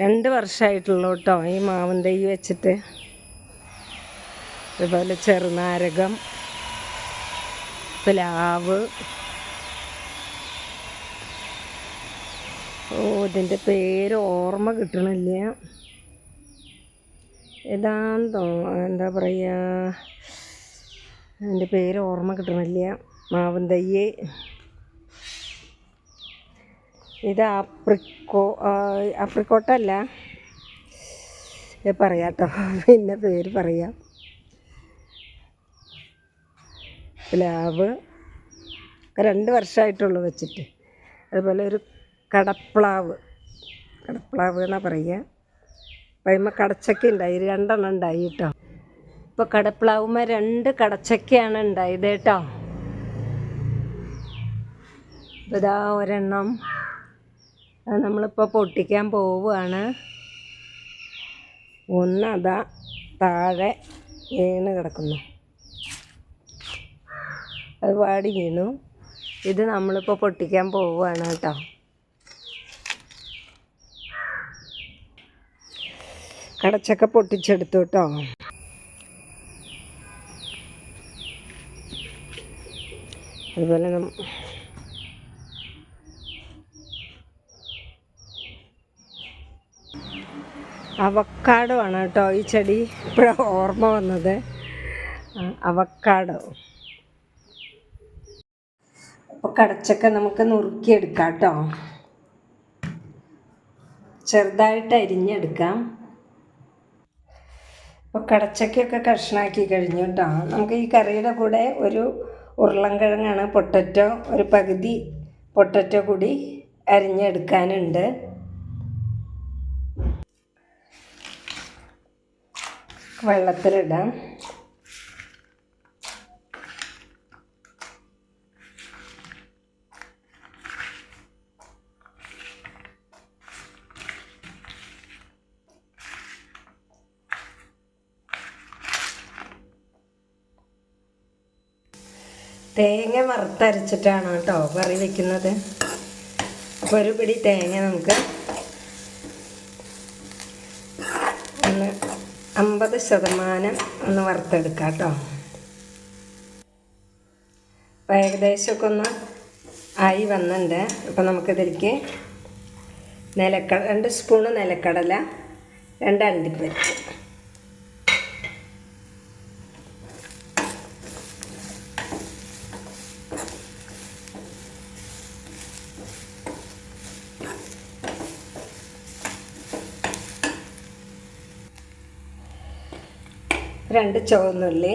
രണ്ട് വർഷമായിട്ടുള്ളൂ കേട്ടോ ഈ മാവൻ തൈ വെച്ചിട്ട്. അതുപോലെ ചെറുനാരകം പ്ലാവ്. ഓ ഇതിന്റെ പേര് ഓർമ്മ കിട്ടണില്ല. ഏതാന്തോ എന്താ പറയുക അതിന്റെ പേര് ഓർമ്മ കിട്ടണില്ല. മാവൻ തയ്യ് ഇത് ആപ്രിക്കോ ആഫ്രിക്കോട്ടല്ല പറയാം കേട്ടോ പിന്നെ പേര് പറയാം. പ്ലാവ്. രണ്ട് വർഷമായിട്ടുള്ളൂ വെച്ചിട്ട്. അതുപോലെ ഒരു കടപ്ലാവ്. കടപ്ലാവ് എന്നാ പറയുക. പൈമ കടച്ചക്ക ഉണ്ടായി. രണ്ടെണ്ണം ഉണ്ടായി കേട്ടോ. ഇപ്പോൾ കടപ്ലാവുമ്പോൾ രണ്ട് കടച്ചക്കയാണ് ഉണ്ടായത് കേട്ടോ. ഇപ്പോൾ ഇതാ ഒരെണ്ണം. നമ്മളിപ്പോൾ പൊട്ടിക്കാൻ പോവുകയാണ് ഒന്ന് അതാ താഴെ വീണ് കിടക്കുന്നു. അത് വാടി വീണു. ഇത് നമ്മളിപ്പോൾ പൊട്ടിക്കാൻ പോവുകയാണ് കേട്ടോ. കടച്ചൊക്കെ പൊട്ടിച്ചെടുത്തു കേട്ടോ. അതുപോലെ നം അവക്കാടോ ആണ് കേട്ടോ ഈ ചെടി ഇപ്പോഴാണ് ഓർമ്മ വന്നത്. അവക്കാടോ. അപ്പോൾ കടച്ചൊക്കെ നമുക്ക് നുറുക്കിയെടുക്കാം കേട്ടോ. ചെറുതായിട്ട് അരിഞ്ഞെടുക്കാം. അപ്പോൾ കടച്ചക്കയൊക്കെ കഷ്ണാക്കി കഴിഞ്ഞു കേട്ടോ. നമുക്ക് ഈ കറിയുടെ കൂടെ ഒരു ഉരുളൻകിഴങ്ങാണ് പൊട്ടറ്റോ ഒരു പകുതി പൊട്ടറ്റോ കൂടി അരിഞ്ഞെടുക്കാനുണ്ട്. വെള്ളത്തിലിടാം. തേങ്ങ വറുത്തരച്ചിട്ടാണ് കേട്ടോ കറി വെക്കുന്നത്. അപ്പോൾ ഒരു പിടി തേങ്ങ നമുക്ക് ഒന്ന് അമ്പത് ശതമാനം ഒന്ന് വറുത്തെടുക്കാം കേട്ടോ. അപ്പോൾ ഏകദേശമൊക്കെ ഒന്ന് ആയി വന്നിട്ടുണ്ട്. അപ്പോൾ നമുക്കിതിലേക്ക് നിലക്കട രണ്ട് സ്പൂണ് നിലക്കടല രണ്ട് അണ്ടിപ്പരിപ്പ്. രണ്ട് ചുവന്നുള്ളി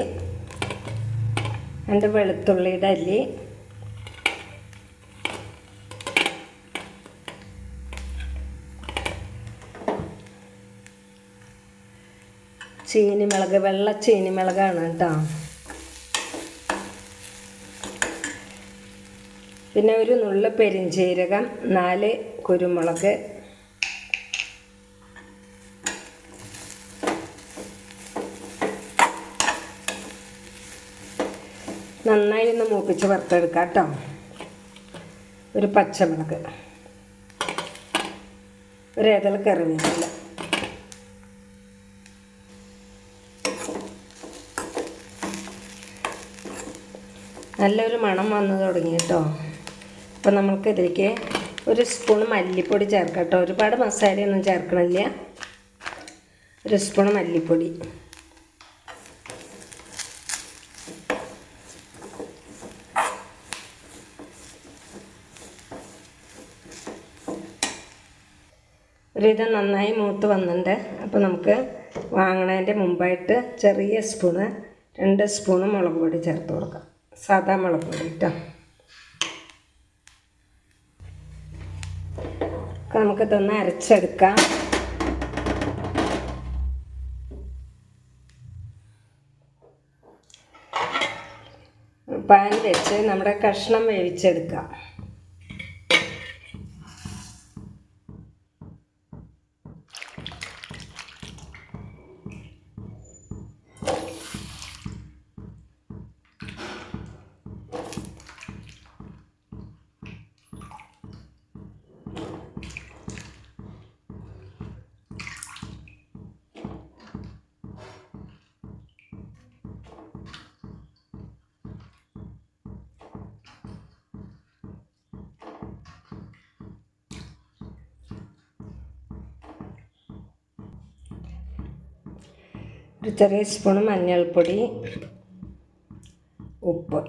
രണ്ട് വെളുത്തുള്ളിയുടെ അല്ലി ചീനിമിളക് വെള്ള ചീനിമിളകാണ് കേട്ടോ. പിന്നെ ഒരു നുള്ള പെരിഞ്ചീരകം നാല് കുരുമുളക് നന്നായി ഒന്ന് മൂപ്പിച്ച് വറുത്തെടുക്കാം കേട്ടോ. ഒരു പച്ചമുളക്. ഒരു ഏതൽ കറിവേപ്പില. നല്ലൊരു മണം വന്നു തുടങ്ങി കേട്ടോ. അപ്പം നമ്മൾക്ക് ഇതിലേക്ക് ഒരു സ്പൂൺ മല്ലിപ്പൊടി ചേർക്കാം കേട്ടോ. ഒരുപാട് മസാലയൊന്നും ചേർക്കണില്ല. ഒരു സ്പൂൺ മല്ലിപ്പൊടി. ഒരിത് നന്നായി മൂത്ത് വന്നിട്ടുണ്ട് അപ്പോൾ നമുക്ക് വാങ്ങണതിന്റെ മുമ്പായിട്ട് ചെറിയ സ്പൂണ് രണ്ട് സ്പൂണ് മുളക് പൊടി ചേർത്ത് കൊടുക്കാം. സാധാ മുളക് പൊടി കേട്ടോ നമുക്കിതൊന്ന് അരച്ചെടുക്കാം. പാൻ വെച്ച് നമ്മുടെ കഷ്ണം വേവിച്ചെടുക്കാം. ഒരു ചെറിയ സ്പൂൺ മഞ്ഞൾപ്പൊടി ഉപ്പ്.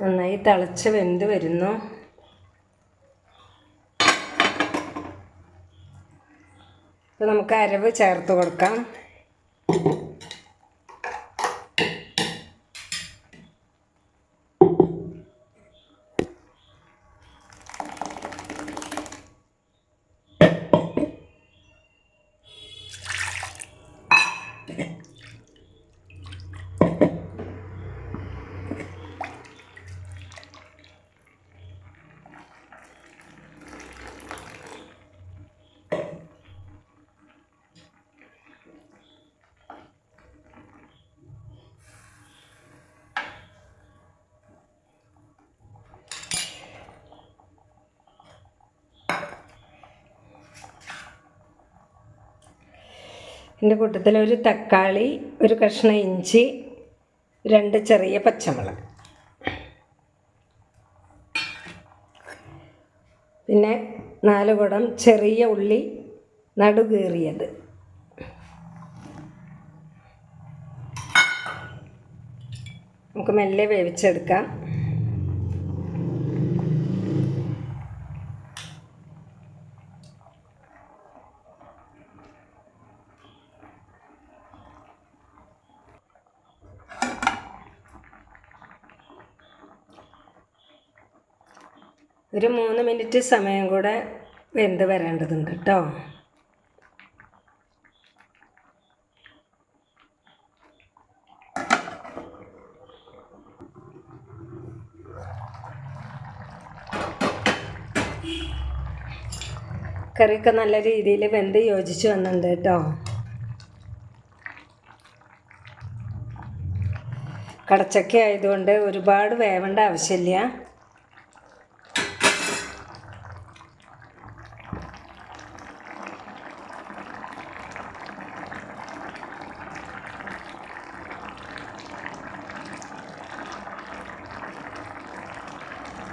നന്നായി തിളച്ച് വെന്ത് വരുന്നു. ഇപ്പം നമുക്ക് അരവ് ചേർത്ത് കൊടുക്കാം. എന്റെ കൂട്ടത്തിൽ ഒരു തക്കാളി ഒരു കഷ്ണം ഇഞ്ചി രണ്ട് ചെറിയ പച്ചമുളക്. പിന്നെ നാല് കുടം ചെറിയ ഉള്ളി നടുകീറിയത്. നമുക്ക് മെല്ലെ വേവിച്ചെടുക്കാം. ഒരു മൂന്ന് മിനിറ്റ് സമയം കൂടെ വെന്ത് വരേണ്ടതുണ്ട് കേട്ടോ. കറിയൊക്കെ നല്ല രീതിയിൽ വെന്ത് യോജിച്ച് വന്നിട്ടുണ്ട് കേട്ടോ. കടച്ചക്ക ആയതുകൊണ്ട് ഒരുപാട് വേവേണ്ട ആവശ്യമില്ല.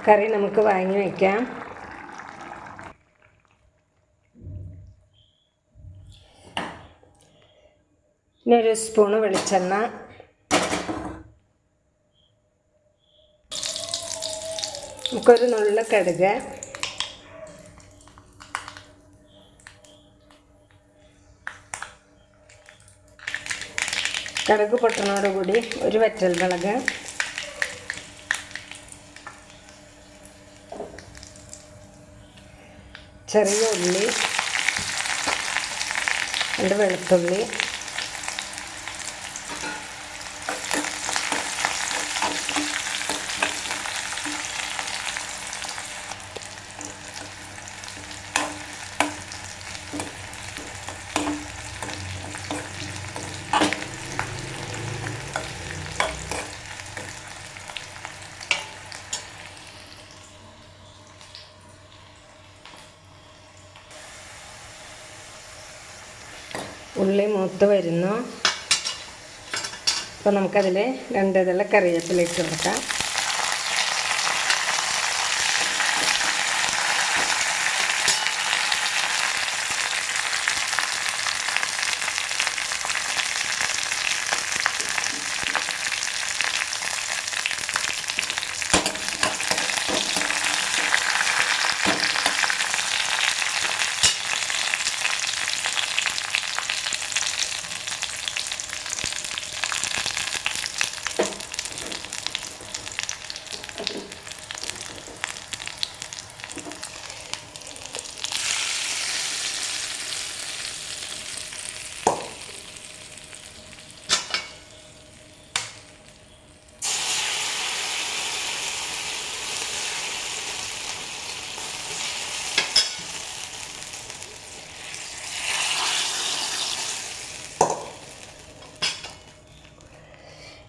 കറി നമുക്ക് വാങ്ങി വയ്ക്കാം ഇനി ഒരു സ്പൂണ് വെളിച്ചെണ്ണ. നമുക്കൊരു നുള്ള കടുക്. കടുക് പൊട്ടണോടുകൂടി ഒരു വറ്റൽ മുളക് ചെറിയ ഉള്ളി രണ്ട് വെളുത്തുള്ളി ഉള്ളി മൂത്ത് വരുന്നു. അപ്പോൾ നമുക്കതിൽ രണ്ട് ഇതള കറിവേപ്പില ഇട്ട് കൊടുക്കാം.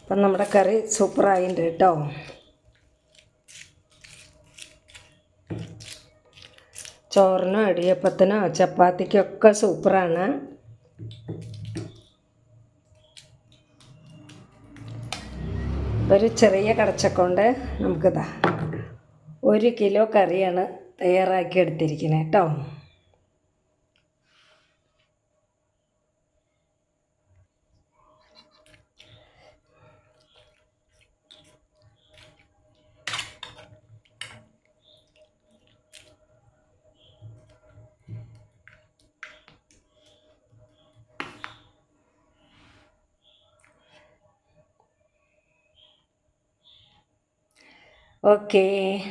അപ്പം നമ്മുടെ കറി സൂപ്പറായിട്ടുണ്ട് കേട്ടോ. ചോറിനോ ഇടിയപ്പത്തിനോ ചപ്പാത്തിക്കൊക്കെ സൂപ്പറാണ്. ഒരു ചെറിയ കടച്ചക്കൊണ്ട് നമുക്കിതാ ഒരു കിലോ കറിയാണ് തയ്യാറാക്കി എടുത്തിരിക്കുന്നത് കേട്ടോ. Okay.